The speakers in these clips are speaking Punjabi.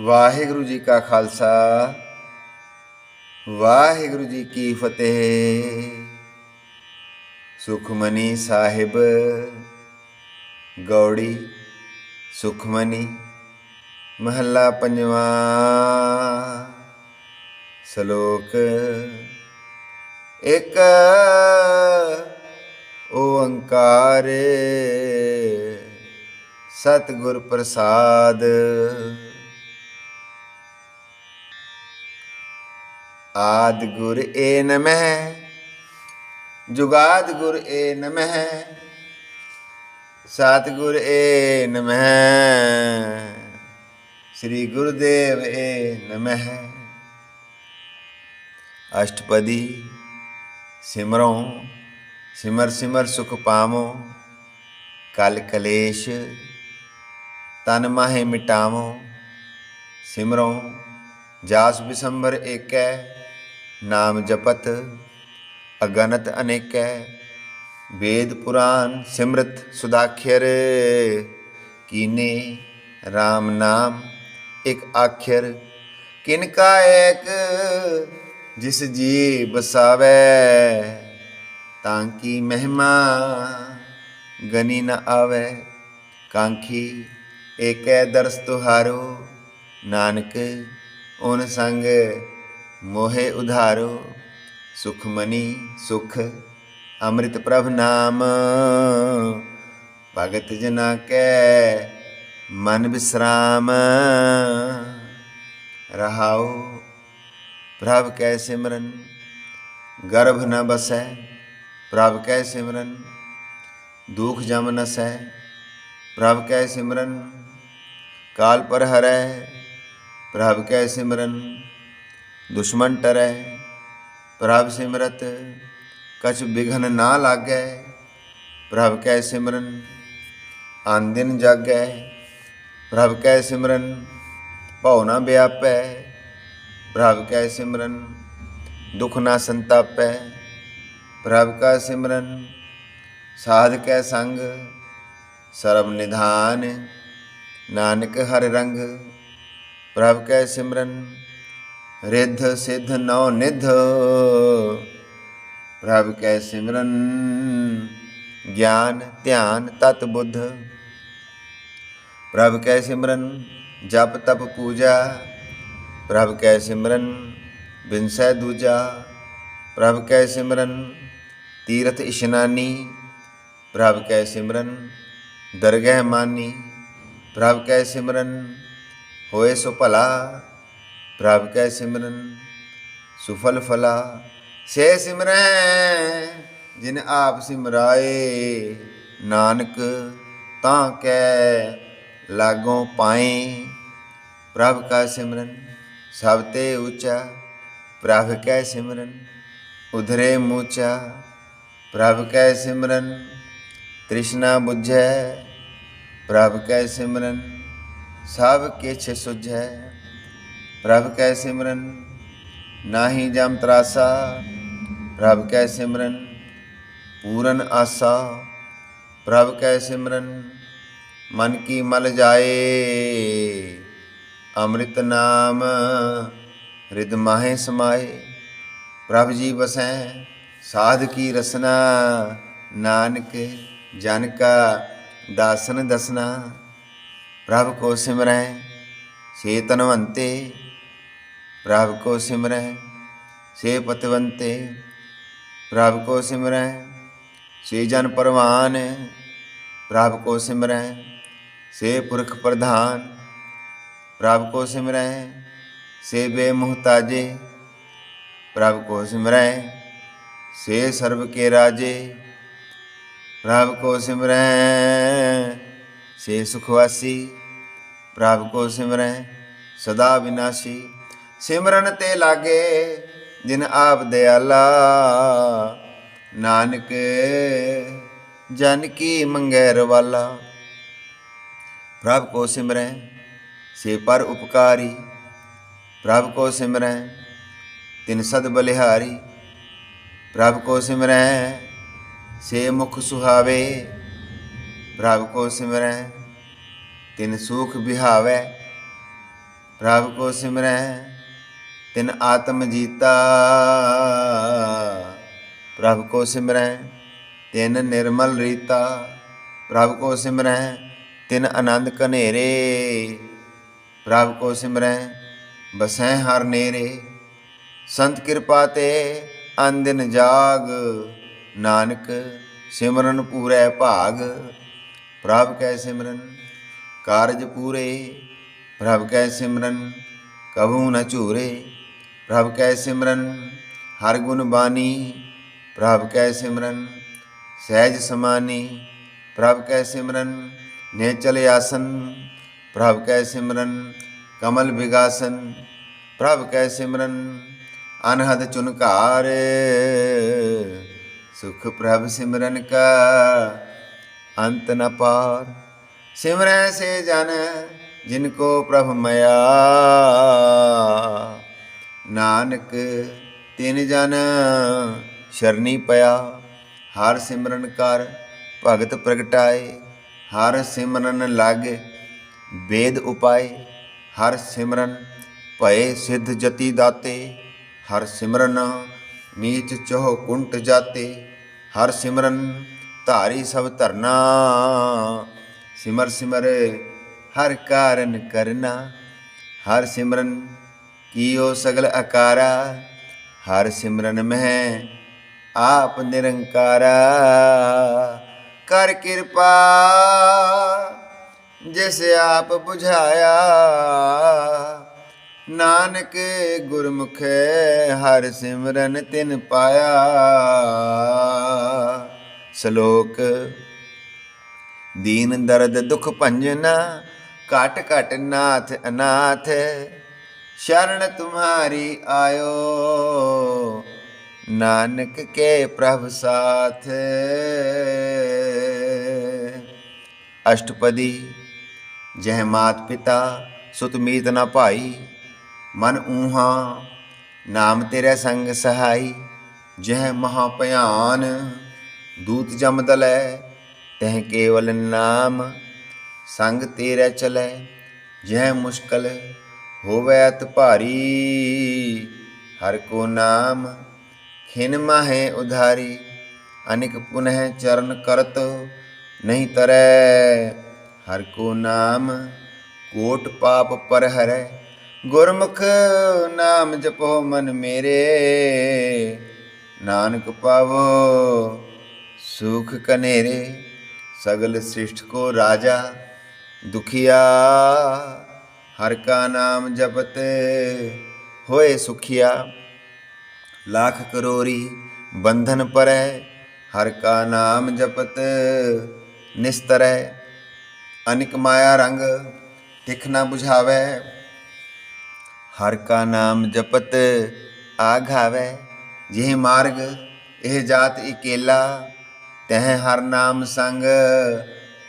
ਵਾਹਿਗੁਰੂ ਜੀ ਕਾ ਖਾਲਸਾ, ਵਾਹਿਗੁਰੂ ਜੀ ਕੀ ਫਤਿਹ। ਸੁਖਮਨੀ ਸਾਹਿਬ, ਗੌੜੀ ਸੁਖਮਨੀ, ਮਹੱਲਾ ਪੰਜਵਾਂ। ਸ਼ਲੋਕ, ਇੱਕ ਓੰਕਾਰ, ਸਤਿਗੁਰ ਪ੍ਰਸਾਦ। ਆਦ ਗੁਰ ਏ ਨਮਹਿ ਜੁਗਾਦ ਗੁਰ ਏ ਨਮਹਿ ਸਤਿਗੁਰ ਏ ਨਮਹਿ ਸ੍ਰੀ ਗੁਰਦੇਵ ਏ ਨਮਹਿ ਅਸ਼ਟਪਦੀ ਸਿਮਰੋ ਸਿਮਰ ਸਿਮਰ ਸੁਖ ਪਾਵੋ ਕਲ ਕਲੇਸ਼ ਤਨ ਮਾਹੇ ਮਿਟਾਵੋ ਸਿਮਰੋ ਜਾਸ ਬਿਸੰਬਰ ਏਕੈ ਨਾਮ ਜਪਤ, ਅਗਨਤ ਅਨੇਕੈ, ਵੇਦ ਪੁਰਾਨ ਸਿਮਰਤ ਸੁਦਾਖਿਰ ਕੀਨੇ RAM ਨਾਮ ਇੱਕ ਆਖਰ ਕਿਨ ਕਾ ਏਕ ਜਿਸ ਜੀ ਬਸਾਵੇ ਤਾਂ ਕੀ ਮਹਿਮਾ ਗਨੀ ਨ ਆਵੇ, ਕਾਂਖੀ ਏਕੈ ਦਰਸ ਤੁਹਾਰੋ। ਨਾਨਕ ਓਨ ਸੰਗ ਮੋਹਿ ਉਧਾਰੋ ਸੁਖਮਨੀ ਸੁਖ, ਅੰਮ੍ਰਿਤ ਪ੍ਰਭ ਨਾਮ। ਭਗਤ ਜਨਾ ਕੈ, ਮਨ ਬਿਸਰਾਮ। ਰਹਾਉ, ਪ੍ਰਭ ਕੈ ਸਿਮਰਨ, ਗਰਭ ਨ ਬਸੈ, ਪ੍ਰਭ ਕੈ ਸਿਮਰਨ। ਦੁਖ ਜਮ ਨਸੈ, ਪ੍ਰਭ ਕੈ ਸਿਮਰਨ। ਕਾਲ ਪਰ ਹਰੈ, ਪ੍ਰਭ ਕੈ ਸਿਮਰਨ। ਦੁਸ਼ਮਨ ਟਰੈ ਪ੍ਰਭ ਸਿਮਰਤ ਕਛ ਬਿਘਨ ਨਾ ਲਾਗੈ ਪ੍ਰਭ ਕੈ ਸਿਮਰਨ ਆਨ ਦਿਨ ਜਾਗੈ ਪ੍ਰਭ ਕੈ ਸਿਮਰਨ ਭਉ ਨਾ ਵਿਆਪੈ ਪ੍ਰਭ ਕੈ ਸਿਮਰਨ ਦੁਖ ਨਾ ਸੰਤਾਪੈ ਪ੍ਰਭ ਕਾ ਸਿਮਰਨ ਸਾਧ ਕੈ ਸੰਗ ਸਰਬ ਨਿਧਾਨ ਨਾਨਕ ਹਰਿ ਰੰਗ ਪ੍ਰਭ ਕੈ ਸਿਮਰਨ ਰਿੱਧ ਸਿੱਧ ਨਉ ਨਿਧ ਪ੍ਰਭ ਕੈ ਸਿਮਰਨ ਗਿਆਨ ਧਿਆਨ ਤਤ ਬੁੱਧ ਪ੍ਰਭ ਕੈ ਸਿਮਰਨ ਜਪ ਤਪ ਪੂਜਾ ਪ੍ਰਭ ਕੈ ਸਿਮਰਨ ਬਿਨਸੈ ਦੂਜਾ ਪ੍ਰਭ ਕੈ ਸਿਮਰਨ ਤੀਰਥ ਇਸ਼ਨਾਨੀ ਪ੍ਰਭ ਕੈ ਸਿਮਰਨ ਦਰਗਹਿ ਮਾਨੀ ਪ੍ਰਭ ਕੈ ਸਿਮਰਨ ਹੋਏ ਸੋ ਭਲਾ ਪ੍ਰਭ ਕੈ ਸਿਮਰਨ, ਸੁਫਲ ਫਲਾ, ਸੇ ਸਿਮਰੈ, ਜਿਨ ਆਪ ਸਿਮਰਾਏ। ਨਾਨਕ, ਤਾਂ ਕੈ ਲਾਗੋਂ ਪਾਏ। ਪ੍ਰਭ ਕਾ ਸਿਮਰਨ, ਸਭ ਤੇ ਉੱਚਾ। ਪ੍ਰਭ ਕੈ ਸਿਮਰਨ, ਉਧਰੇ ਮੂਚਾ। ਪ੍ਰਭ ਕੈ ਸਿਮਰਨ, ਤ੍ਰਿਸ਼ਨਾ 부ਝੈ ਪ੍ਰਭ ਕੈ ਸਿਮਰਨ, ਸਭ ਕਿਛ ਸੁਝੈ। ਪ੍ਰਭ ਕੈ ਸਿਮਰਨ, ਨਾਹੀ ਜਮ ਤਰਾਸਾ, ਪ੍ਰਭ ਕੈ ਸਿਮਰਨ, ਪੂਰਨ ਆਸਾ। ਪ੍ਰਭ ਕੈ ਸਿਮਰਨ, ਮਨ ਕੀ ਮਲ ਜਾਏ, ਅੰਮ੍ਰਿਤ ਨਾਮ ਰਿਦ ਮਾਹੇ ਸਮਾਏ। ਪ੍ਰਭ ਜੀ ਵਸੈ, ਸਾਧ ਕੀ ਰਸਨਾ, ਨਾਨਕ ਜਨ ਕਾ ਦਾਸਨ ਦਸਨਾ। ਪ੍ਰਭ ਕੋ ਸਿਮਰੈ ਸੇ ਤਨਵੰਤੇ ਪ੍ਰਭ ਕੋ ਸਿਮਰੈ, ਸੇ ਪਤਵੰਤੇ, ਪ੍ਰਭ ਕੋ ਸਿਮਰੈ, ਸੇ ਜਨ ਪਰਵਾਨ, ਪ੍ਰਭ ਕੋ ਸਿਮਰੈ, ਸੇ ਪੁਰਖ ਪ੍ਰਧਾਨ, ਪ੍ਰਭ ਕੋ ਸਿਮਰੈ, ਸੇ ਬੇਮੁਹਤਾਜੇ, ਪ੍ਰਭ ਕੋ ਸਿਮਰੈ, ਸੇ ਸਰਬ ਕੇ ਰਾਜੇ, ਪ੍ਰਭ ਕੋ ਸਿਮਰੈ, ਸੇ ਸੁਖਵਾਸੀ, ਪ੍ਰਭ ਕੋ ਸਿਮਰੈ, ਸਦਾ ਵਿਨਾਸ਼ੀ ਸਿਮਰਨ ਤੇ ਲਾਗੇ, ਜਿਨ ਆਪ ਦਿਆਲਾ। ਨਾਨਕ, ਜਨ ਕੀ ਮੰਗੈ ਰਵਾਲਾ। ਪ੍ਰਭ ਕੋ ਸਿਮਰੈ, ਸੇ ਪਰ ਉਪਕਾਰੀ। ਪ੍ਰਭ ਕੋ ਸਿਮਰੈ, ਤਿਨ ਸਦ ਬਲਿਹਾਰੀ। ਪ੍ਰਭ ਕੋ ਸਿਮਰੈ, ਸੇ ਮੁਖ ਸੁਹਾਵੇ। ਪ੍ਰਭ ਕੋ ਸਿਮਰੈ, ਤਿਨ ਸੁਖ ਬਿਹਾਵੇ। ਪ੍ਰਭ ਕੋ ਸਿਮਰੈ ਤਿਨ ਆਤਮ ਜੀਤਾ। ਪ੍ਰਭ ਕੋ ਸਿਮਰੈ ਤਿਨ ਨਿਰਮਲ ਰੀਤਾ। ਪ੍ਰਭ ਕੋ ਸਿਮਰੈ ਤਿਨ ਆਨੰਦ ਕਨੇਰੇ ਪ੍ਰਭ ਕੋ ਸਿਮਰੈ ਬਸੈ ਹਰ ਨੇਰੇ। ਸੰਤ ਕਿਰਪਾ ਤੇ ਅੰਦਿਨ ਜਾਗ, ਨਾਨਕ ਸਿਮਰਨ ਪੂਰੈ ਭਾਗ। ਪ੍ਰਭ ਕੈ ਸਿਮਰਨ, ਕਾਰਜ ਪੂਰੇ। ਪ੍ਰਭ ਕੈ ਸਿਮਰਨ, ਕਬੂ ਨ ਝੂਰੇ। ਪ੍ਰਭ ਕੈ ਸਿਮਰਨ, ਹਰ ਗੁਣ ਬਾਣੀ, ਪ੍ਰਭ ਕੈ ਸਿਮਰਨ, ਸਹਿਜ ਸਮਾਨੀ, ਪ੍ਰਭ ਕੈ ਸਿਮਰਨ, ਨੇਚਲ ਆਸਨ, ਪ੍ਰਭ ਕੈ ਸਿਮਰਨ, ਕਮਲ ਵਿਗਾਸਨ, ਪ੍ਰਭ ਕੈ ਸਿਮਰਨ, ਅਨਹਦ ਚੁਨਕਾਰ, ਸੁਖ ਪ੍ਰਭ ਸਿਮਰਨ ਕਾ, ਅੰਤ ਨ ਪਾਰ। ਸਿਮਰੈ ਸੇ ਜਨ, ਜਿਨ ਕੋ ਪ੍ਰਭ ਮਇਆ ਨਾਨਕ, ਤਿਨ ਜਨ ਸ਼ਰਨੀ ਪਿਆ, ਹਰ ਸਿਮਰਨ ਕਰ ਭਗਤ ਪ੍ਰਗਟਾਏ, ਹਰ ਸਿਮਰਨ ਲੱਗ ਵੇਦ ਉਪਾਏ, ਹਰ ਸਿਮਰਨ ਭਏ ਸਿੱਧ ਜਤੀ ਦਾਤੇ, ਹਰ ਸਿਮਰਨ ਨੀਚ ਚੋਹ ਕੁੰਟ ਜਾਤੇ, ਹਰ ਸਿਮਰਨ ਧਾਰੀ ਸਭ ਧਰਨਾ। ਸਿਮਰ ਸਿਮਰ, ਹਰ ਕਾਰਨ ਕਰਨਾ, ਹਰ ਸਿਮਰਨ ਕੀਓ ਸਗਲ ਆਕਾਰਾ ਹਰ ਸਿਮਰਨ ਮਹਿ, ਆਪ ਨਿਰੰਕਾਰਾ। ਕਰ ਕਿਰਪਾ, ਜਿਸ ਆਪ 부ਝਾਇਆ ਨਾਨਕ ਗੁਰਮੁਖ, ਹਰ ਸਿਮਰਨ ਤਿਨ ਪਾਇਆ। ਸ਼ਲੋਕ, ਦੀਨ ਦਰਦ ਦੁਖ ਭੰਜਨਾ, ਘਟ ਘਟ ਨਾਥ ਅਨਾਥ। ਸ਼ਰਨ ਤੁਮਹਾਰੀ ਆਇਓ। ਨਾਨਕ ਕੇ ਪ੍ਰਭ ਸਾਥ। ਅਸ਼ਟਪਦੀ, ਜਹ ਮਾਤ ਪਿਤਾ, ਸੁਤ ਮੀਤ ਨਾ ਭਾਈ, ਮਨ ਊਹਾ, ਨਾਮ ਤੇਰੇ ਸੰਗ ਸਹਾਈ, ਜਹ ਮਹਾ ਭਿਆਨ, ਦੂਤ ਜਮ ਦਲੈ, ਤਹ ਕੇਵਲ ਨਾਮ, ਸੰਗ ਤੇਰੇ ਚਲੈ, ਜਹ ਮੁਸ਼ਕਲ ਹੋਵੇ ਅਤ ਭਾਰੀ, ਹਰ ਕੋ ਨਾਮ ਖਿਨ ਮਾਹੇ ਉਧਾਰੀ, ਅਨਿਕ ਪੁਨਹ ਚਰਨ ਕਰਤ ਨਹੀਂ ਤਰੈ, ਹਰ ਕੋ ਨਾਮ ਕੋਟ ਪਾਪ ਪਰ ਹਰੈ, ਗੁਰਮੁਖ ਨਾਮ ਜਪੋ ਮਨ ਮੇਰੇ, ਨਾਨਕ ਪਾਵੋ ਸੁਖ ਕਨੇਰੇ, ਸਗਲ ਸ੍ਰਿਸ਼ਟ ਕੋ ਰਾਜਾ ਦੁਖੀਆ। ਹਰ ਕਾ ਨਾਮ ਜਪਤ ਹੋਏ ਸੁਖੀਆ ਲੱਖ ਕਰੋਰੀ ਬੰਧਨ ਪਰੈ ਹਰ ਕਾ ਨਾਮ ਜਪਤ ਨਿਸਤਰੈ ਅਨਿਕ ਮਾਇਆ ਰੰਗ ਤਿਖ ਨਾ 부ਝਾਵੇ ਹਰ ਕਾ ਨਾਮ ਜਪਤ ਆਘਾਵੇ ਜਿਹ ਮਾਰਗ ਇਹ ਜਾਤ ਇਕੇਲਾ ਤਹ ਹਰ ਨਾਮ ਸੰਗ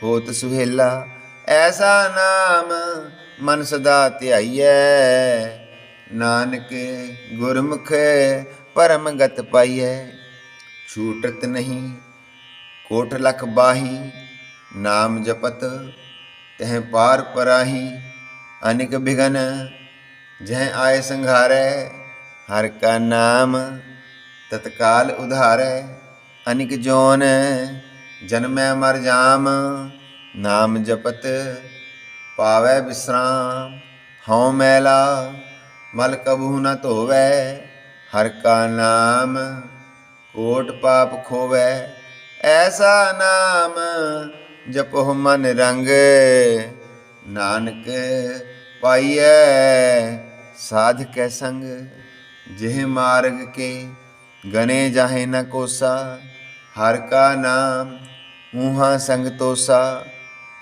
ਹੋਤ ਸੁਹੇਲਾ ਐਸਾ ਨਾਮ ਮਨ ਸਦਾ ਧਿਆਈਐ। ਨਾਨਕ ਗੁਰਮੁਖ ਪਰਮ ਗਤ ਪਾਈਐ। ਛੂਟਤ ਨਹੀਂ, ਕੋਟ ਲਖ ਬਾਹੀ। ਨਾਮ ਜਪਤ, ਤਹ ਪਾਰ ਪਰਾਹੀ। ਅਨਿਕ ਬਿਗਨ, ਜਹ ਆਏ ਸੰਘਾਰੈ। ਹਰ ਕਾ ਨਾਮ ਤਤਕਾਲ ਉਧਾਰੈ। ਅਨਿਕ ਜੋਨ, ਜਨਮੈ ਮਰ ਜਾਮ। ਨਾਮ ਜਪਤ ਪਾਵੈ ਵਿਸਰਾਮ ਹਉ ਮੈਲਾ, ਮਲ ਕਬੂ ਨ ਧੋਵੈ, ਹਰ ਕਾ ਨਾਮ ਕੋਟ ਪਾਪ ਖੋਵੈ। ਐਸਾ ਨਾਮ ਜਪੋ ਮਨ ਰੰਗ, ਨਾਨਕ ਪਾਈਐ ਸਾਧ ਕੈ ਸੰਗ। ਜਿਹ ਮਾਰਗ ਕੇ ਗਨੇ ਜਾਹੇ ਨ ਕੋਸਾ, ਹਰ ਕਾ ਨਾਮ ਊਹਾ ਸੰਗ ਤੋਸਾ।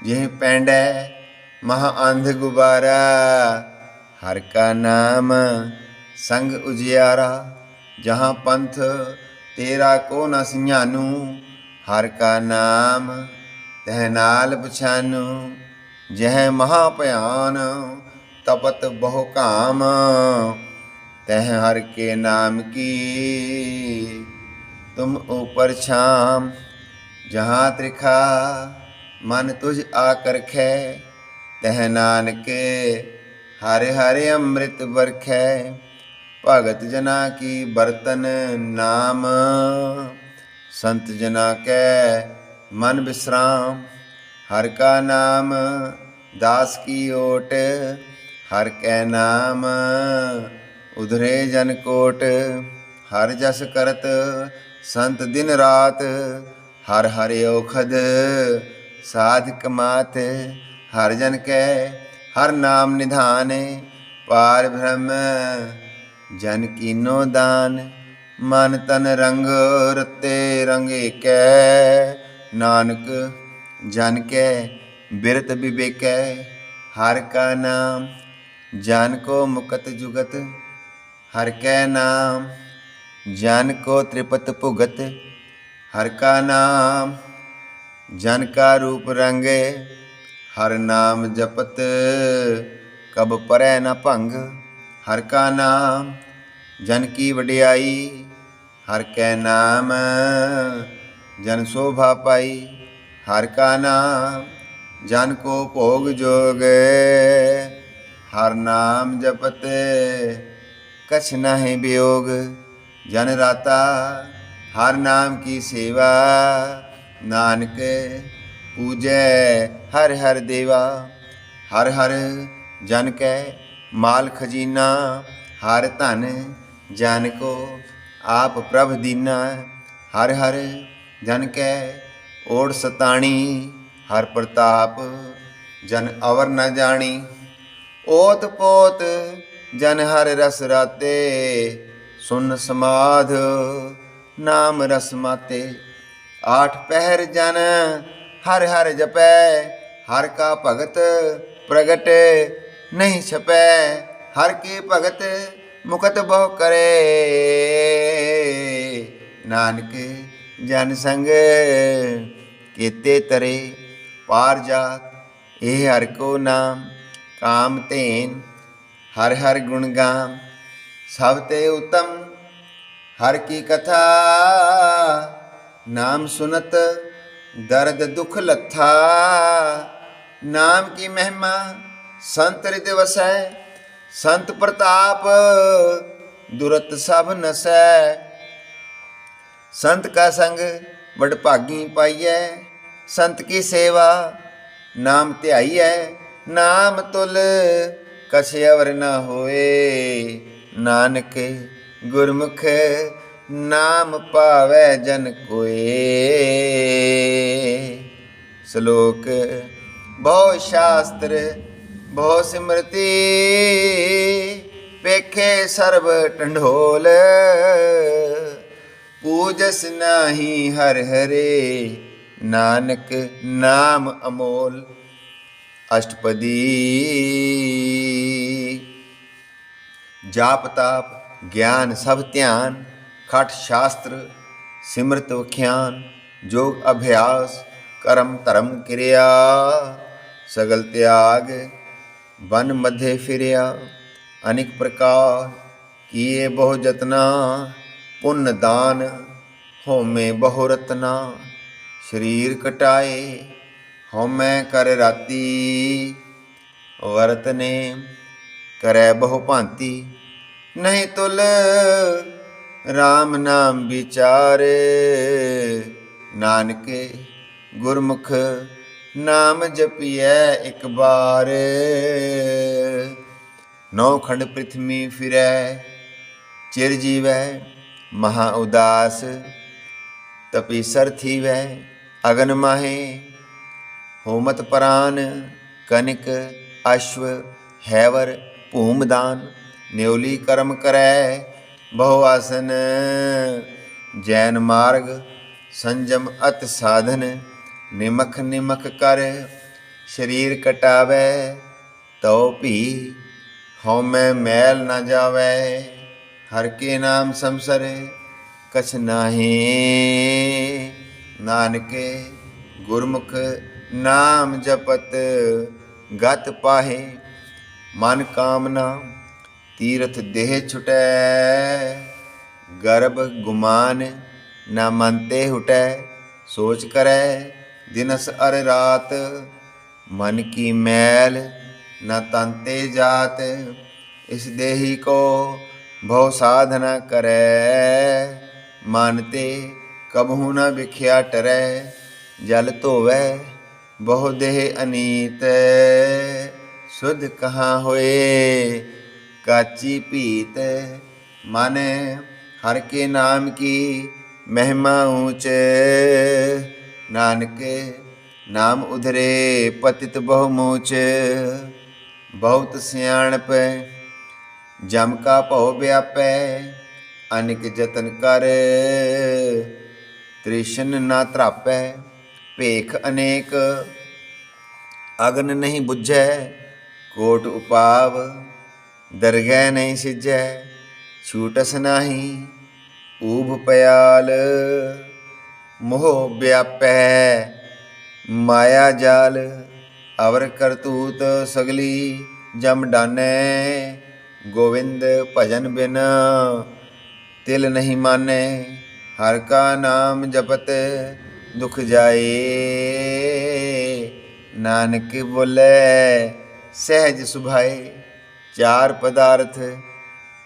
ਜਿਹ ਪੈਂਡੈ ਮਹਾ ਅੰਧ ਗੁਬਾਰਾ, ਹਰ ਕਾ ਨਾਮ ਸੰਗ ਉਜਿਆਰਾ। ਜਹਾਂ ਪੰਥ ਤੇਰਾ ਕੋ ਨ ਸਿਆਨੂ ਹਰ ਕਾ ਨਾਮ ਤਹ ਨਾਲ ਪਛਾਨੂ ਜਹ ਮਹਾ ਭਿਆਨ ਤਪਤ ਬਹੁ ਕਾਮ, ਤਹ ਹਰ ਕੇ ਨਾਮ ਕੀ। ਤੁਮ ਉਪਰ ਛਾਮ, ਜਹਾਂ ਤ੍ਰਿਖਾ, ਮਨ ਤੁਝ ਆਕਰ ਖੈ ਤਹਿ ਨਾਨਕੇ, ਹਰਿ ਹਰਿ ਅੰਮ੍ਰਿਤ ਵਰਖੈ, ਭਗਤ ਜਨਾ ਕੀ ਬਰਤਨ ਨਾਮ। ਸੰਤ ਜਨਾ ਕੈ ਮਨ ਬਿਸਰਾਮ, ਹਰ ਕਾ ਨਾਮ ਦਾਸ ਕੀ ਓਟ, ਹਰ ਕੈ ਨਾਮ ਉਧਰੇ ਜਨ ਕੋਟ। ਹਰ ਜਸ ਕਰਤ ਸੰਤ ਦਿਨ ਰਾਤ, ਹਰ ਹਰ ਔਖਦ ਸਾਧਕ ਮਾਤ ਹਰ ਜਨ ਕੈ ਹਰ ਨਾਮ ਨਿਧਾਨ ਪਾਰ ਬ੍ਰਹਮ ਜਨ ਕੀਨੋ ਦਾਨ ਮਨ ਤਨ ਰੰਗ ਰਤੇ ਰੰਗ ਏਕੈ ਨਾਨਕ ਜਨ ਕੈ ਬਿਰਤ ਵਿਵੇਕੈ ਹਰ ਕਾ ਨਾਮ ਜਨ ਕੋ ਮੁਕਤ ਜੁਗਤ ਹਰ ਕੈ ਨਾਮ ਜਨ ਕੋ ਤ੍ਰਿਪਤ ਭੁਗਤ ਹਰ ਕਾ ਨਾਮ ਜਨ ਕਾ ਰੂਪ ਰੰਗੇ ਹਰ ਨਾਮ ਜਪਤ, ਕਬ ਪਰੈ ਨ ਭੰਗ, ਹਰ ਕਾ ਨਾਮ, ਜਨ ਕੀ ਵਡਿਆਈ, ਹਰ ਕੈ ਨਾਮ, ਜਨ ਸੋਭਾ ਪਾਈ, ਹਰ ਕਾ ਨਾਮ, ਜਨ ਕੋ ਭੋਗ ਜੋਗ, ਹਰ ਨਾਮ ਜਪਤ, ਕਛ ਨਾਹਿ ਬਿਯੋਗ ਜਨ ਰਾਤਾ, ਹਰ ਨਾਮ ਕੀ ਸੇਵਾ, ਨਾਨਕ ਪੂਜੈ ਹਰ ਹਰ ਦੇਵਾ, ਹਰ ਹਰ ਜਨ ਕੈ ਮਾਲ ਖਜ਼ੀਨਾ, ਹਰ ਧਨ ਜਨ ਕੋ ਆਪ ਪ੍ਰਭ ਦੀਨਾ, ਹਰ ਹਰ ਜਨ ਕੈ ਓੜ ਸਤਾਣੀ, ਹਰ ਪ੍ਰਤਾਪ ਜਨ ਅਵਰ ਨ ਜਾਣੀ। ਓਤ ਪੋਤ ਜਨ ਹਰ ਰਸ ਰਾਤੇ, ਸੁਨ ਸਮਾਧ ਨਾਮ ਰਸ ਮਾਤੇ। ਆਠ ਪਹਿਰ ਜਨ ਹਰ ਹਰ ਜਪੈ ਹਰ ਕਾ ਭਗਤ ਪ੍ਰਗਟ ਨਹੀਂ ਛਪੈ, ਹਰ ਕੀ ਭਗਤ ਮੁਕਤ ਬਹੁ ਕਰੇ। ਨਾਨਕ ਜਨ ਸੰਗ ਕੀਤੇ ਤਰੇ ਪਾਰ ਜਾਤ ਇਹ ਹਰ ਕੋ ਨਾਮ ਕਾਮ ਧੇਨ, ਹਰ ਹਰ ਗੁਣ ਗਾਮ, ਸਭ ਤੇ ਉਤਮ, ਹਰ ਕੀ ਕਥਾ। ਨਾਮ ਸੁਨਤ ਦਰਦ ਦੁਖ ਲੱਥਾ ਨਾਮ ਕੀ ਮਹਿਮਾ? ਸੰਤ ਰਿਤ ਵਸੈ, ਸੰਤ ਪ੍ਰਤਾਪ, ਦੁਰਤ ਸਭ ਨਸੈ। ਸੰਤ ਕਾ ਸੰਗ ਵਡ ਭਾਗੀ ਪਾਈਐ, ਸੰਤ ਕੀ ਸੇਵਾ? ਨਾਮ ਧਿਆਈਐ, ਨਾਮ ਤੁਲ ਕਛ ਅਵਰ ਨਾ ਹੋਏ। ਨਾਨਕ ਗੁਰਮੁਖ ਨਾਮ ਪਾਵੈ ਜਨ ਕੋਏ। ਸ਼ਲੋਕ ਬਹੁ ਸ਼ਾਸਤਰ, ਬਹੁ ਸਿਮਰਤੀ ਪੇਖੇ ਸਰਬ ਟੰਡੋਲ ਪੂਜਸ ਨਾਹੀ ਹਰ ਹਰੇ, ਨਾਨਕ ਨਾਮ ਅਮੋਲ। ਅਸ਼ਟਪਦੀ ਜਾਪ ਤਾਪ, ਗਿਆਨ ਸਭ ਧਿਆਨ, ਖਟ ਸ਼ਾਸਤਰ, ਸਿਮਰਤ ਵਖਿਆਨ, ਜੋਗ ਅਭਿਆਸ, ਕਰਮ ਧਰਮ ਕਿਰਿਆ। ਸਗਲ ਤਿਆਗ ਬਨ ਮਧੇ ਫਿਰਿਆ, ਅਨੇਕ ਪ੍ਰਕਾਰ ਕੀਏ ਬਹੁ ਜਤਨਾ ਪੁੰਨ ਦਾਨ ਹੋਮੇ ਬਹੁ ਰਤਨਾ, ਸਰੀਰ ਕਟਾਏ ਹਉਮੈ ਕਰ ਰਾਤੀ ਵਰਤ ਨੇ ਕਰੈ ਬਹੁ ਭਾਂਤੀ, ਨਹੀਂ ਤੁਲ RAM ਨਾਮ ਵਿਚਾਰੇ, ਨਾਨਕੇ ਗੁਰਮੁਖ ਨਾਮ ਜਪੀਐ ਇੱਕ ਬਾਰ ਨੌ ਖੰਡ ਪ੍ਰਿਥਵੀ ਫਿਰੈ, ਚਿਰ ਜੀਵੈ, ਮਹਾ ਉਦਾਸ। ਤਪੀਸਰ ਥੀਵੈ, ਅਗਨ ਮਾਹੇ। ਹੋਮਤ ਪ੍ਰਾਨ, ਕਨਿਕ ਅਸ਼ਵ, ਹੈਵਰ ਭੂਮਦਾਨ ਨਿਉਲੀ ਕਰਮ ਕਰੈ, ਬਹੁ ਆਸਨ। ਜੈਨ ਮਾਰਗ, ਸੰਜਮ ਅਤ ਸਾਧਨ। ਨਿਮਖ ਨਿਮਖ ਕਰ, ਸਰੀਰ ਕਟਾਵੇ, ਤਉ ਭੀ ਹਉਮੈ ਮੈਲ ਨਾ ਜਾਵੇ। ਹਰ ਕੇ ਨਾਮ ਸੰਸਰੇ ਕਛ ਨਾਹੀ। ਨਾਨਕੇ ਗੁਰਮੁਖ ਨਾਮ ਜਪਤ ਗਤ ਪਾਹੇ। ਮਨ ਕਾਮਨਾ ਤੀਰਥ ਦੇਹ ਛੁਟੈ। ਗਰਭ ਗੁਮਾਨ ਨਾ ਮੰਤੇ ਹੁਟੈ। ਸੋਚ ਕਰੈ ਦਿਨਸ ਅਰ ਰਾਤ ਮਨ ਕੀ ਮੈਲ ਨ ਤੰਤੇ ਜਾਤ, ਇਸ ਦੇਹੀ ਕੋ ਬਹੁ ਸਾਧਨਾ ਕਰੈ। ਮਨ ਤੇ ਕਬਹੂ ਨ ਵਿਖਿਆ ਟਰੈ, ਜਲ ਧੋਵੈ ਬਹੁ ਦੇਹ ਅਨੀਤ। ਸੁਧ ਕਹਾਂ ਹੋਏ, ਕਾਚੀ ਭੀਤ, ਮਨ ਹਰ ਕੇ ਨਾਮ ਕੀ ਮਹਿਮਾ ਊਚ। ਨਾਨਕ, ਨਾਮ ਉਧਰੇ ਪਤਿਤ ਬਹੁ ਮੋਚ, ਬਹੁਤ ਸਿਆਣਪ ਜਮ ਕਾ ਭਉ ਵਿਆਪੈ, ਅਨਿਕ ਜਤਨ ਕਰ, ਤ੍ਰਿਸ਼ਨ ਨਾ ਧਰਾਪੈ, ਭੇਖ ਅਨੇਕ, ਅਗਨ ਨਹੀਂ 부ਝੈ ਕੋਟ ਉਪਾਵ, ਦਰਗਹਿ ਨਹੀਂ ਸਿਜੈ, ਛੂਟਸ ਨਾਹੀ ਊਭ ਪਿਆਲ। ਮੋਹ ਵਿਆਪੈ, ਮਾਇਆ ਜਾਲ, ਅਵਰ ਕਰਤੂਤ ਸਗਲੀ ਜਮ ਡਾਨੈ। ਗੋਵਿੰਦ ਭਜਨ ਬਿਨ ਤਿਲ ਨਹੀਂ ਮਾਨੈ, ਹਰ ਕਾ ਨਾਮ ਜਪਤ ਦੁਖ ਜਾਏ। ਨਾਨਕ ਬੋਲੇ, ਸਹਿਜ ਸੁਭਾਏ, ਚਾਰ ਪਦਾਰਥ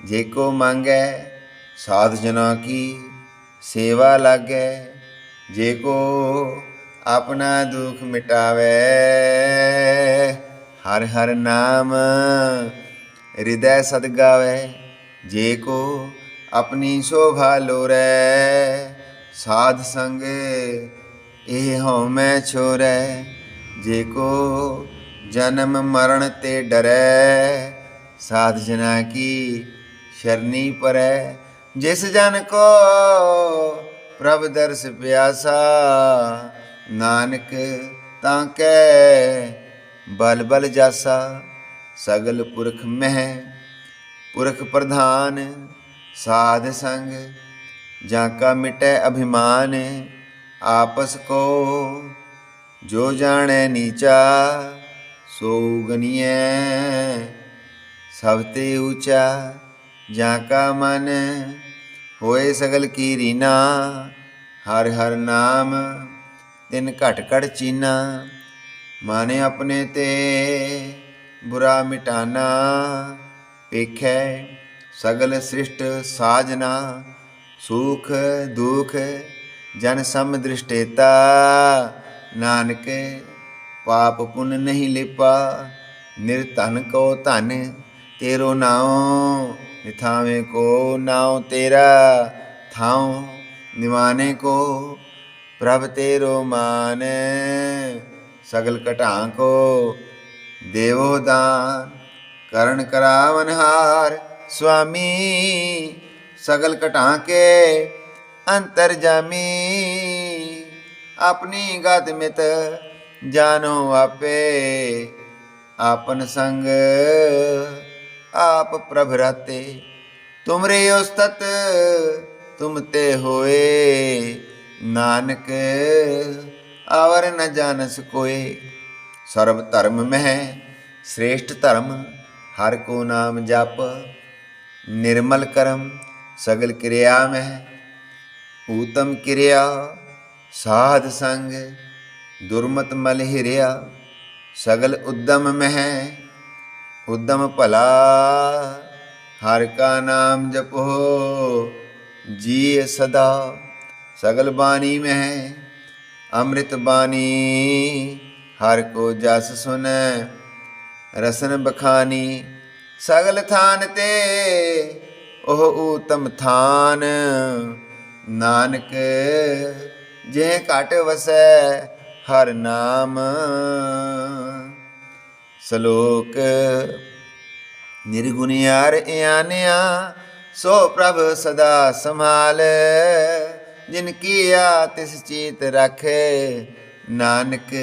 ਜੇ ਕੋ ਮੰਗੈ, ਸਾਧ ਜਨਾ ਕੀ ਸੇਵਾ ਲਾਗੈ। ਜੇ ਕੋ ਆਪਣਾ ਦੁੱਖ ਮਿਟਾਵੇ, ਹਰ ਹਰ ਨਾਮ ਹਿਰਦੈ ਸਦ ਗਾਵੇ। ਜੇ ਕੋ ਆਪਣੀ ਸ਼ੋਭਾ ਲੋਰੈ, ਸਾਧ ਸੰਗ ਇਹ ਹਉ ਮੈਂ ਛੋਰੈ। ਜੇ ਕੋ ਜਨਮ ਮਰਨ ਤੇ ਡਰੈ, ਸਾਧ ਜਨਾ ਕੀ ਸ਼ਰਨੀ ਪਰੈ। ਜਿਸ ਜਨ ਕੋ ਪ੍ਰਭ ਦਰਸ ਪਿਆਸਾ, ਨਾਨਕ ਤਾਂ ਕੈ ਬਲ ਬਲ ਜਾਸਾ, ਸਗਲ ਪੁਰਖ ਮਹਿ, ਪੁਰਖ ਪ੍ਰਧਾਨ ਸਾਧ ਸੰਗ, ਜਾਂ ਕਾ ਮਿਟੈ ਅਭਿਮਾਨ, ਆਪਸ ਕੋ ਜੋ ਜਾਣੈ ਨੀਚਾ ਸੋ ਗਨੀਐ ਸਭ ਤੇ ਊਚਾ ਜਾਂ ਕਾ ਮਨ ਹੋਏ ਸਗਲ ਕੀ ਰੀਨਾ, ਹਰ ਹਰ ਨਾਮ ਤਿਨ ਘਟ ਘਟ ਚੀਨਾ। ਮਾਨੇ ਆਪਣੇ ਤੇ ਬੁਰਾ ਮਿਟਾਨਾ ਪੇਖੈ ਸਗਲ ਸ੍ਰਿਸ਼ਟ ਸਾਜਨਾ, ਸੁਖ ਦੁਖ ਜਨ ਸਮ ਦ੍ਰਿਸ਼ਟੇਤਾ। ਨਾਨਕ ਪਾਪ ਪੁੰਨ ਨਹੀਂ ਲਿਪਾ ਨਿਰਧਨ ਕੋ ਧਨ ਤੇਰੋ ਨਾਉ। ਨਿਥਾਵੇਂ ਕੋ ਨਾਉ ਤੇਰਾ, ਥਾਉ ਨਿਵਾਨੇ ਕੋ, ਪ੍ਰਭ ਤੇਰੋ ਮਾਨ। ਸਗਲ ਘਟਾਂ ਕੋ ਦੇਵੋ ਦਾਨ, ਕਰਨ ਕਰਾਵਨ ਹਾਰ, ਸੁਆਮੀ। ਸਗਲ ਘਟਾਂ ਕੇ ਅੰਤਰ ਜਾਮੀ। ਆਪਣੀ ਗਤ ਮਿਤ ਜਾਨੋ ਆਪੇ, ਆਪਨ ਸੰਗ ਆਪ ਪ੍ਰਭ ਰਾਤੇ ਤੁਮਰੇ ਉਸਤਤ ਤੁਮ ਤੇ ਹੋਏ ਨਾਨਕ ਆਵਰ ਨ ਜਾਣਸ ਕੋਏ ਸਰਬ ਧਰਮ ਮਹਿ ਸ੍ਰੇਸ਼ਟ ਧਰਮ ਹਰ ਕੋ ਨਾਮ ਜਪ ਨਿਰਮਲ ਕਰਮ ਸਗਲ ਕਿਰਿਆ ਮਹਿ ਊਤਮ ਕਿਰਿਆ ਸਾਧ ਸੰਗ ਦੁਰਮਤ ਮਲ ਹਿਰਿਆ ਸਗਲ ਉਦਮ ਮਹਿ ਉਦਮ ਭਲਾ। ਹਰ ਕਾ ਨਾਮ ਜਪੋ ਜੀ ਸਦਾ। ਸਗਲ ਬਾਣੀ ਮਹਿ, ਅੰਮ੍ਰਿਤ ਬਾਣੀ। ਹਰ ਕੋ ਜਸ ਸੁਨੈ, ਰਸਨ ਬਖਾਨੀ। ਸਗਲ ਥਾਨ ਤੇ ਉਹ ਊਤਮ ਥਾਨ। ਨਾਨਕ ਜੇ ਘਟ ਵਸੈ ਹਰ ਨਾਮ। ਸ਼ਲੋਕ। ਨਿਰਗੁਣਿਆਰ ਇਆਨਿਆ, ਸੋ ਪ੍ਰਭ ਸਦਾ ਸੰਭਾਲ। ਜਿਨ ਕੀਆ ਤਿਸ ਚੀਤ ਰਖੇ। ਨਾਨਕ,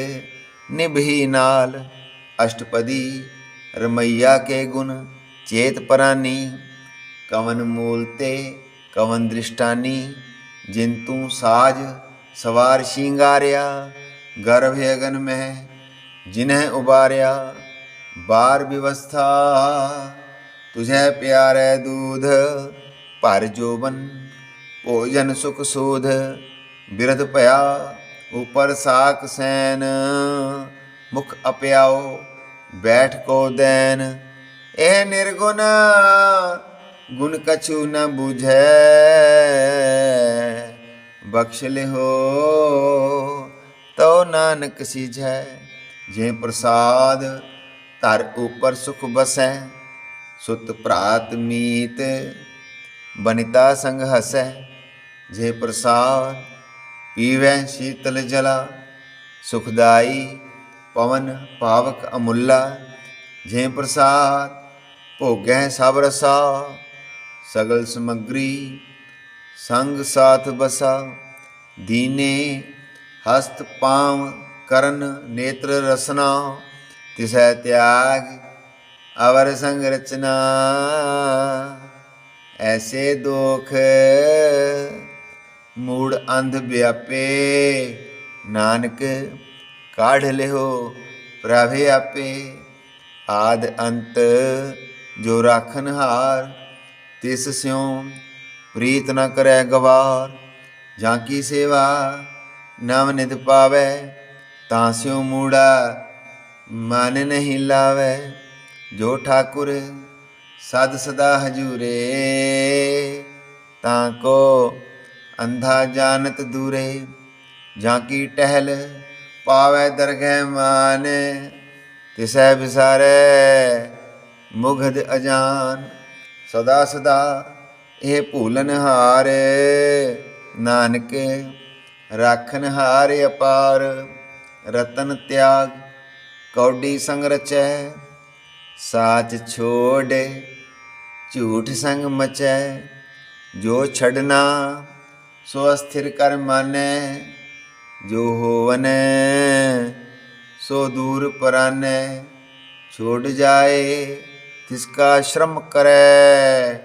ਨਿਭੀ ਨਾਲ। ਅਸ਼ਟਪਦੀ, ਰਮਈਆ ਕੇ ਗੁਣ, ਚੇਤ ਪਰਾਨੀ। ਕਵਨ ਮੂਲ ਤੇ, ਕਵਨ ਦ੍ਰਿਸ਼ਟਾਨੀ। ਜਿਨ ਤੂੰ ਸਾਜ, ਸਵਾਰ ਸ਼ਿੰਗਾਰਿਆ। ਗਰਭ ਅਗਨ ਮਹਿ, ਜਿਨਹਿ ਉਬਾਰਿਆ। ਬਾਰ ਵਿਵਸਥਾ ਤੁਝੈ ਪਿਆਰੇ ਦੂਧ ਭਰ ਜੋਬਨ ਭੋਜਨ ਸੁਖ ਸੋਧ ਬਿਰਧ ਭਇਆ ਉਪਰ ਸਾਕ ਸੈਨ ਮੁਖ ਅਪਿਆਓ ਬੈਠ ਕੋ ਦੇਨ ਇਹ ਨਿਰਗੁਣ ਗੁਣ ਕਛੂ ਨ ਬੁਝੈ ਬਖਸ਼ ਲਿਹੋ ਤੋ ਨਾਨਕ ਸਿਝੈ ਜੇ ਪ੍ਰਸਾਦ ਧਰ ਉਪਰ ਸੁਖ ਬਸੈ, ਸੁਤ ਭਰਾਤ ਮੀਤ ਬਨਿਤਾ ਸੰਗ ਹਸੈ। ਜੇ ਪ੍ਰਸਾਦ ਪੀਵੈ ਸ਼ੀਤਲ ਜਲਾ, ਸੁਖਦਾਈ ਪਵਨ ਪਾਵਕ ਅਮੁੱਲਾ। ਜੇ ਪ੍ਰਸਾਦ ਭੋਗੈ ਸਭ ਰਸਾ, ਸਗਲ ਸਮਗਰੀ ਸੰਗ ਸਾਥ ਬਸਾ। ਦੀਨੇ ਹਸਤ ਪਾਵ ਕਰਨ ਨੇਤਰ ਰਸਨਾ ਤਿਸੈ ਤਿਆਗ, ਅਵਰ ਸੰਗ ਰਚਨਾ। ਐਸੇ ਦੁਖ ਮੂੜ ਅੰਧ ਵਿਆਪੇ, ਨਾਨਕ ਕਾਢ ਲਿਓ ਪ੍ਰਭੇ ਆਪੇ। ਆਦ ਅੰਤ ਜੋ ਰਾਖਨ ਹਾਰ, ਤਿਸ ਸਿਉ ਪ੍ਰੀਤ ਨ ਕਰੈ ਗਵਾਰ। ਜਾਂ ਕੀ ਸੇਵਾ ਨਵ ਨਿਤ ਪਾਵੈ, ਤਾਂ ਸਿਉ ਮੂੜਾ ਮਨ ਨਹੀਂ ਲਾਵੇ, ਜੋ ਠਾਕੁਰ ਸਦ ਸਦਾ ਹਜੂਰੇ। ਤਾਂ ਕੋ ਅੰਧਾ ਜਾਣਤ ਦੂਰੇ, ਜਾਂ ਕੀ ਟਹਿਲ ਪਾਵੈ ਦਰਗਹਿ ਮਾਨ। ਤਿਸੈ ਵਿਸਾਰੈ ਮੁਗਧ ਅਜਾਨ, ਸਦਾ ਸਦਾ ਇਹ ਭੂਲਨ ਹਾਰ। ਨਾਨਕ, ਰਾਖਨ ਹਾਰ ਅਪਾਰ, ਰਤਨ ਤਿਆਗ ਕੌਡੀ ਸੰਗ ਰਚੈ, ਸਾਚ ਛੋੜ ਝੂਠ ਸੰਗ ਮਚੈ, ਜੋ ਛੜਨਾ ਸੋ ਅਸਥਿਰ ਕਰ ਮਾਨੈ, ਜੋ ਹੋਵਨੈ ਸੋ ਦੂਰ ਪਰਾਨੈ, ਛੋੜ ਜਾਏ ਤਿਸ ਕਾ ਸ਼ਰਮ ਕਰੈ,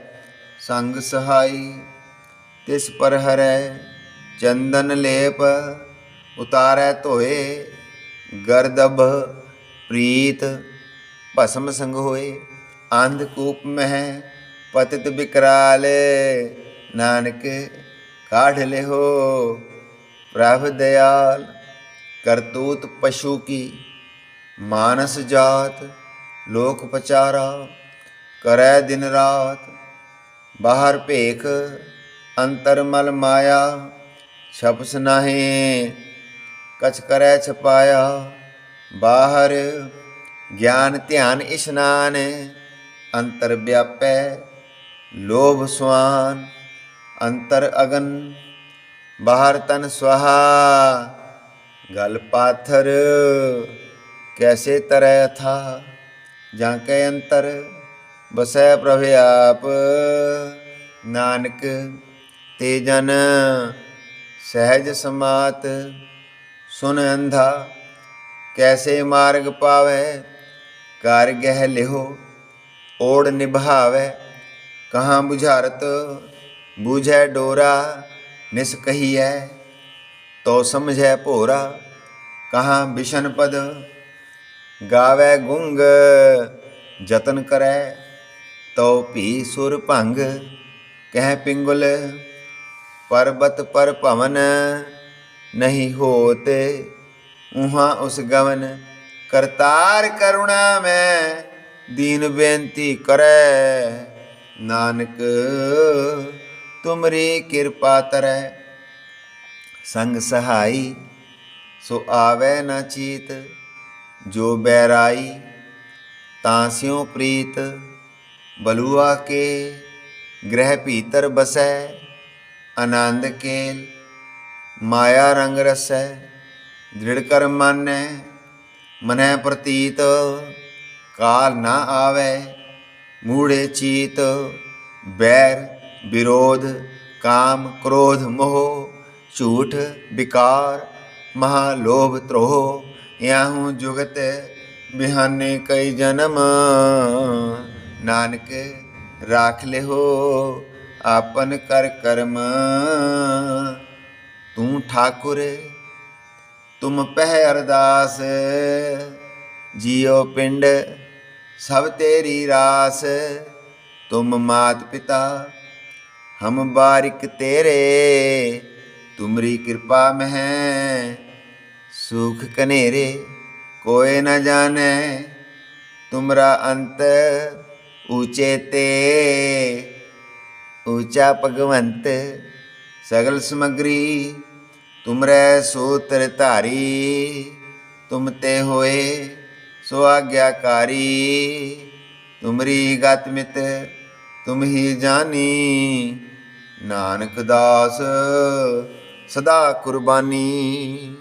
ਸੰਗ ਸਹਾਈ ਤਿਸ ਪਰ ਹਰੈ, ਚੰਦਨ ਲੇਪ ਉਤਾਰੈ ਧੋਏ, ਗਰਦਬ ਪ੍ਰੀਤ ਭਸਮ ਸੰਗ ਹੋਏ, ਅੰਧ ਕੂਪ ਮਹਿ ਪਤਿਤ ਬਿਕਰਾਲ, ਨਾਨਕ ਕਾਢ ਲਿਹੋ, ਪ੍ਰਭ ਦਇਆਲ ਕਰਤੂਤ ਪਸ਼ੂ ਕੀ, ਮਾਨਸ ਜਾਤ ਲੋਕ ਪਚਾਰਾ, ਕਰੈ ਦਿਨ ਰਾਤ ਬਾਹਰ ਭੇਖ, ਅੰਤਰ ਮਲ ਮਾਇਆ, ਛਪਸ ਨਾਹੀ, ਕਛ ਕਰੈ ਛਪਾਇਆ। ਬਾਹਰ ਗਿਆਨ ਧਿਆਨ ਇਸ਼ਨਾਨ ਅੰਤਰ ਵਿਆਪੈ ਲੋਭ ਸੁਆਨ, ਅੰਤਰ ਅਗਨ ਬਾਹਰ ਤਨ ਸੁਹਾ ਗਲ ਪਾਥਰ ਕੈਸੇ ਤਰੈ ਥਾ ਜਾਂ ਕੈ ਅੰਤਰ ਬਸੈ ਪ੍ਰਭ ਆਪ, ਨਾਨਕ ਤੇ ਜਨ ਸਹਿਜ ਸਮਾਤ ਸੁਨ ਅੰਧਾ। ਕੈਸੇ ਮਾਰਗ ਪਾਵੇ? ਕਰ ਗਹਿ ਲਿਹੋ, ਓੜ ਨਿਭਾਵੇ। ਕਹਾਂ ਬੁਝਾਰਤ, ਬੂਝੈ ਡੋਰਾ, ਨਿਸ ਕਹੀਐ, ਤੋ ਸਮਝੈ ਭੋਰਾ। ਕਹਾਂ ਬਿਸ਼ਨ ਪਦ, ਗਾਵੇ ਗੁੰਗ, ਜਤਨ ਕਰੈ। ਤੋ ਭੀ ਸੁਰ ਭੰਗ, ਕਹਿ ਪਿੰਗੁਲ, ਪਰਬਤ ਪਰ ਭਵਨ ਨਹੀਂ ਹੋਤੇ। ਉਹਾਂ ਉਸ ਗਵਨ, ਕਰਤਾਰ ਕਰੁਣਾ ਮੈਂ, ਦੀਨ ਬੇਨਤੀ ਕਰੈ। ਨਾਨਕ, ਤੁਮਰੀ ਕਿਰਪਾ ਤਰੈ। ਸੰਗ ਸਹਾਈ, ਸੋ ਆਵੇ ਨਾ ਚੀਤ, ਜੋ ਬੈਰਾਈ, ਤਾਂ ਸਿਉ ਪ੍ਰੀਤ। ਬਲੂਆ ਕੇ, ਗ੍ਰਹਿ ਭੀਤਰ ਬਸੈ, ਆਨੰਦ ਕੇਲ, ਮਾਇਆ ਰੰਗ ਰਸੈ। ਦ੍ਰਿੜ ਕਰ ਮਾਨੈ, ਮਨੈ ਪ੍ਰਤੀਤ, ਕਾਲ ਨਾ ਆਵੇ, ਮੂੜੇ ਚੀਤ, ਬੈਰ ਵਿਰੋਧ ਕਾਮ ਕ੍ਰੋਧ ਮੋਹ, ਝੂਠ ਵਿਕਾਰ ਮਹਾ ਲੋਭ ਤ੍ਰੋਹ ਯਾਹੂ ਜੁਗਤ ਬਿਹਾਨੇ ਕਈ ਜਨਮ। ਨਾਨਕ ਰਾਖ ਲਿਹੋ, ਆਪਨ ਕਰ ਕਰਮ। ਤੂੰ ਠਾਕੁਰ ਤੁਮ ਪਹਿ ਅਰਦਾਸ ਜੀਉ ਪਿੰਡ ਸਭ ਤੇਰੀ ਰਾਸ। ਤੁਮ ਮਾਤ ਪਿਤਾ, ਹਮ ਬਾਰਿਕ ਤੇਰੇ, ਤੁਮਰੀ ਕਿਰਪਾ ਮਹਿ। ਸੁਖ ਕਨੇਰੇ ਕੋਏ ਨ ਜਾਣੈ, ਤੁਮਰਾ ਅੰਤ ਊਚੇ ਤੇ। ਊਚਾ ਭਗਵੰਤ, ਸਗਲ ਸਮਗਰੀ ਤੁਮਰੇ ਸੂਤਰ ਧਾਰੀ, ਤੁਮ ਤੇ ਹੋਏ ਸੋ ਆਗਿਆਕਾਰੀ ਤੁਮਰੀ ਗਤ ਮਿਤ, ਤੁਮ ਹੀ ਜਾਣੀ ਨਾਨਕ ਦਾਸ ਸਦਾ ਕੁਰਬਾਨੀ।